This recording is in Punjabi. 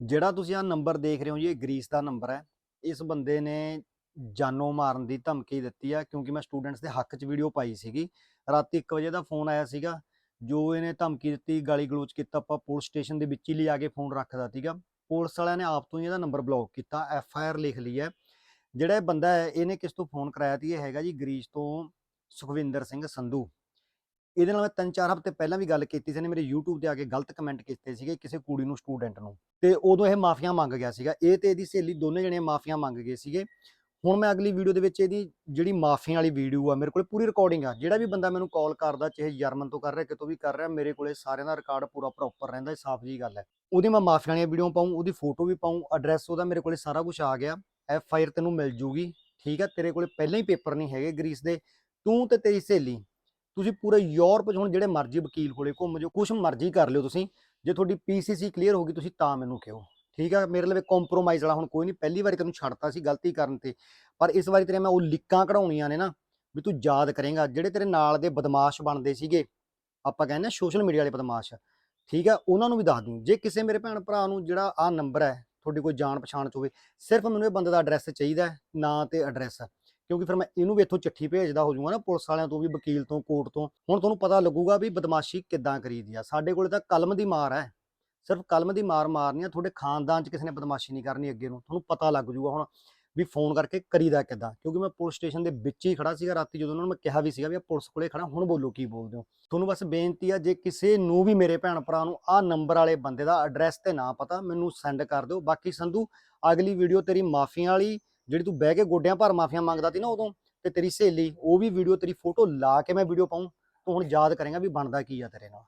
ਜਿਹੜਾ ਤੁਸੀਂ ਆ ਨੰਬਰ ਦੇਖ ਰਹੇ ਹੋ ਜੀ, ਇਹ ਗ੍ਰੀਸ ਦਾ ਨੰਬਰ ਹੈ। ਇਸ ਬੰਦੇ ਨੇ ਜਾਨੋਂ ਮਾਰਨ ਦੀ ਧਮਕੀ ਦਿੱਤੀ ਆ, ਕਿਉਂਕਿ ਮੈਂ ਸਟੂਡੈਂਟਸ ਦੇ ਹੱਕ 'ਚ ਵੀਡੀਓ ਪਾਈ ਸੀਗੀ। ਰਾਤੀ 1 ਵਜੇ ਦਾ ਫੋਨ ਆਇਆ ਸੀਗਾ, ਜੋ ਇਹਨੇ ਧਮਕੀ ਦਿੱਤੀ ਗਾਲੀ ਗਲੋਚ ਕੀਤਾ, ਆਪਾਂ ਪੁਲਿਸ ਸਟੇਸ਼ਨ ਦੇ ਵਿੱਚ ਹੀ ਲਿਆ ਕੇ ਫੋਨ ਰੱਖਦਾ ਸੀਗਾ। ਪੁਲਿਸ ਵਾਲਿਆਂ ਨੇ ਆਪ ਤੋਂ ਹੀ ਇਹਦਾ ਨੰਬਰ ਬਲੌਕ ਕੀਤਾ, ਐਫ ਆਈ ਆਰ ਲਿਖ ਲਈ ਹੈ। ਜਿਹੜਾ ਇਹ ਬੰਦਾ ਹੈ, ਇਹਨੇ ਕਿਸ ਤੋਂ ਫੋਨ ਕਰਾਇਆ ਸੀ? ਇਹ ਹੈਗਾ ਜੀ ਗ੍ਰੀਸ ਤੋਂ ਸੁਖਵਿੰਦਰ ਸਿੰਘ ਸੰਧੂ। ਇਹਦੇ ਨਾਲ ਮੈਂ ਤਿੰਨ ਚਾਰ ਹਫ਼ਤੇ ਪਹਿਲਾਂ ਵੀ ਗੱਲ ਕੀਤੀ ਸੀ, ਇਹਨੇ ਮੇਰੇ YouTube ਤੇ ਆ ਕੇ ਗਲਤ ਕਮੈਂਟ ਕੀਤੇ ਸੀਗੇ ਕਿਸੇ ਕੁੜੀ ਨੂੰ ਸਟੂਡੈਂਟ ਨੂੰ। ਤੇ ਉਦੋਂ ਇਹ ਮਾਫੀਆਂ ਮੰਗ ਗਿਆ ਸੀਗਾ। ਇਹ ਤੇ ਇਹਦੀ ਸਹੇਲੀ ਦੋਨੇ ਜਣੇ ਮਾਫੀਆਂ ਮੰਗ ਗਏ ਸੀਗੇ। ਹੁਣ ਮੈਂ ਅਗਲੀ ਵੀਡੀਓ ਦੇ ਵਿੱਚ ਇਹਦੀ ਜਿਹੜੀ ਮਾਫੀਆਂ ਵਾਲੀ ਵੀਡੀਓ ਆ, ਮੇਰੇ ਕੋਲ ਪੂਰੀ ਰਿਕਾਰਡਿੰਗ ਆ। ਜਿਹੜਾ ਵੀ ਬੰਦਾ ਮੈਨੂੰ ਕਾਲ ਕਰਦਾ, ਚਾਹੇ ਜਰਮਨ ਤੋਂ ਕਰ ਰਿਹਾ, ਕਿਤੋਂ ਵੀ ਕਰ ਰਿਹਾ, ਮੇਰੇ ਕੋਲੇ ਸਾਰਿਆਂ ਦਾ ਰਿਕਾਰਡ ਪੂਰਾ ਪ੍ਰੋਪਰ ਰਹਿੰਦਾ ਸਾਫ਼ ਜੀ ਗੱਲ ਹੈ। ਉਹਦੀ ਮੈਂ ਮਾਫੀਆਂ ਵਾਲੀਆਂ ਵੀਡੀਓ ਪਾਉਂ ਉਹਦੀ ਫੋਟੋ ਵੀ ਪਾਉਂ ਐਡਰੈਸ ਉਹਦਾ ਮੇਰੇ ਕੋਲੇ ਸਾਰਾ ਕੁਝ ਆ ਗਿਆ। ਐਫ ਆਈ ਆਰ ਤੈਨੂੰ ਮਿਲ ਜੂਗੀ, ਠੀਕ ਹੈ? ਤੇਰੇ ਕੋਲੇ ਪਹਿਲਾਂ ਹੀ ਪੇਪਰ ਨਹੀਂ ਹੈਗੇ ਗ੍ਰੀਸ ਦੇ। ਤੂੰ ਤੇ ਤੇਰੀ ਸਹੇਲੀ। ਤੁਸੀਂ ਪੂਰੇ ਯੂਰਪ 'ਚ ਹੁਣ ਜਿਹੜੇ ਮਰਜ਼ੀ ਵਕੀਲ ਕੋਲੇ ਘੁੰਮ ਜਾਓ ਕੁਛ ਮਰਜ਼ੀ ਕਰ ਲਿਓ ਤੁਸੀਂ ਜੇ ਤੁਹਾਡੀ ਪੀਸੀਸੀ ਕਲੀਅਰ ਹੋ ਗਈ ਤੁਸੀਂ ਤਾਂ ਮੈਨੂੰ ਕਿਹੋ। ਠੀਕ ਆ ਮੇਰੇ ਲਈ ਕੰਪਰੋਮਾਈਜ਼ ਵਾਲਾ ਹੁਣ ਕੋਈ ਨਹੀਂ ਪਹਿਲੀ ਵਾਰੀ ਤੈਨੂੰ ਛੱਡਤਾ ਸੀ ਗਲਤੀ ਕਰਨ ਤੇ ਪਰ ਇਸ ਵਾਰੀ ਤੇਰੇ ਮੈਂ ਉਹ ਲਿੱਕਾਂ ਕਢਾਉਣੀਆਂ ਨੇ ਨਾ ਵੀ ਤੂੰ ਯਾਦ ਕਰੇਗਾ ਜਿਹੜੇ ਤੇਰੇ ਨਾਲ ਦੇ ਬਦਮਾਸ਼ ਬਣਦੇ ਸੀਗੇ ਆਪਾਂ ਕਹਿੰਦੇ ਸੋਸ਼ਲ ਮੀਡੀਆ ਵਾਲੇ ਬਦਮਾਸ਼ ਠੀਕ ਆ ਉਹਨਾਂ ਨੂੰ ਵੀ ਦੱਸ ਦੂੰ ਜੇ ਕਿਸੇ ਮੇਰੇ ਭੈਣ ਭਰਾ ਨੂੰ ਜਿਹੜਾ ਆ ਨੰਬਰ ਹੈ ਤੁਹਾਡੀ ਕੋਈ ਜਾਣ ਪਛਾਣ ਚ ਹੋਵੇ ਸਿਰਫ ਮੈਨੂੰ ਇਹ ਬੰਦੇ ਦਾ ਐਡਰੈਸ ਚਾਹੀਦਾ ਹੈ, ਨਾਂ ਤੇ ਐਡਰੈਸ ਕਿਉਂਕਿ ਫਿਰ ਮੈਂ ਇਹਨੂੰ ਵੀ ਇੱਥੋਂ ਚਿੱਠੀ ਭੇਜਦਾ ਹੋ ਜਾਊਗਾ ਨਾ ਪੁਲਿਸ ਵਾਲਿਆਂ ਤੋਂ ਵੀ, ਵਕੀਲ ਤੋਂ, ਕੋਰਟ ਤੋਂ। ਹੁਣ ਤੁਹਾਨੂੰ ਪਤਾ ਲੱਗੂਗਾ ਵੀ ਬਦਮਾਸ਼ੀ ਕਿੱਦਾਂ ਕਰੀਦੀ ਆ। ਸਾਡੇ ਕੋਲੇ ਤਾਂ ਕਲਮ ਦੀ ਮਾਰ ਹੈ ਸਿਰਫ ਕਲਮ ਦੀ ਮਾਰ ਮਾਰਨੀ ਆ, ਤੁਹਾਡੇ ਖਾਨਦਾਨ ਚ ਕਿਸੇ ਨੇ ਬਦਮਾਸ਼ੀ ਨਹੀਂ ਕਰਨੀ ਅੱਗੇ ਨੂੰ। ਤੁਹਾਨੂੰ ਪਤਾ ਲੱਗ ਜੂਗਾ ਹੁਣ ਵੀ ਫੋਨ ਕਰਕੇ ਕਰੀਦਾ ਕਿੱਦਾਂ। ਕਿਉਂਕਿ ਮੈਂ ਪੁਲਿਸ ਸਟੇਸ਼ਨ ਦੇ ਵਿੱਚ ਹੀ ਖੜਾ ਸੀਗਾ ਰਾਤੀ ਜਦੋਂ ਉਹਨਾਂ ਨੂੰ ਮੈਂ ਕਿਹਾ ਵੀ ਸੀਗਾ ਵੀ ਆ ਪੁਲਿਸ ਕੋਲੇ ਖੜਾ ਹੁਣ ਬੋਲੋ ਕੀ ਬੋਲਦੇ ਹੋ? ਤੁਹਾਨੂੰ ਬਸ ਬੇਨਤੀ ਆ, ਜੇ ਕਿਸੇ ਨੂੰ ਵੀ ਮੇਰੇ ਭੈਣ ਭਰਾ ਨੂੰ ਆ ਨੰਬਰ ਵਾਲੇ ਬੰਦੇ ਦਾ ਐਡਰੈਸ ਤੇ ਨਾ ਪਤਾ, ਮੈਨੂੰ ਸੈਂਡ ਕਰ ਦਿਓ। ਬਾਕੀ ਸੰਧੂ, ਅਗਲੀ ਵੀਡੀਓ ਤੇਰੀ ਮਾਫੀਆਂ ਵਾਲੀ ਜਿਹੜੀ ਤੂੰ ਬਹਿ ਕੇ ਗੋਡਿਆਂ ਭਰ ਮਾਫੀਆਂ ਮੰਗਦਾ ਸੀ ਨਾ ਉਦੋਂ, ਤੇ ਤੇਰੀ ਸਹੇਲੀ, ਉਹ ਵੀ ਵੀਡੀਓ ਤੇਰੀ ਫੋਟੋ ਲਾ ਕੇ ਮੈਂ ਵੀਡੀਓ ਪਾਉਂ ਤੂੰ ਹੁਣ ਯਾਦ ਕਰੇਗਾ ਵੀ ਬਣਦਾ ਕੀ ਆ ਤੇਰੇ ਨਾਲ।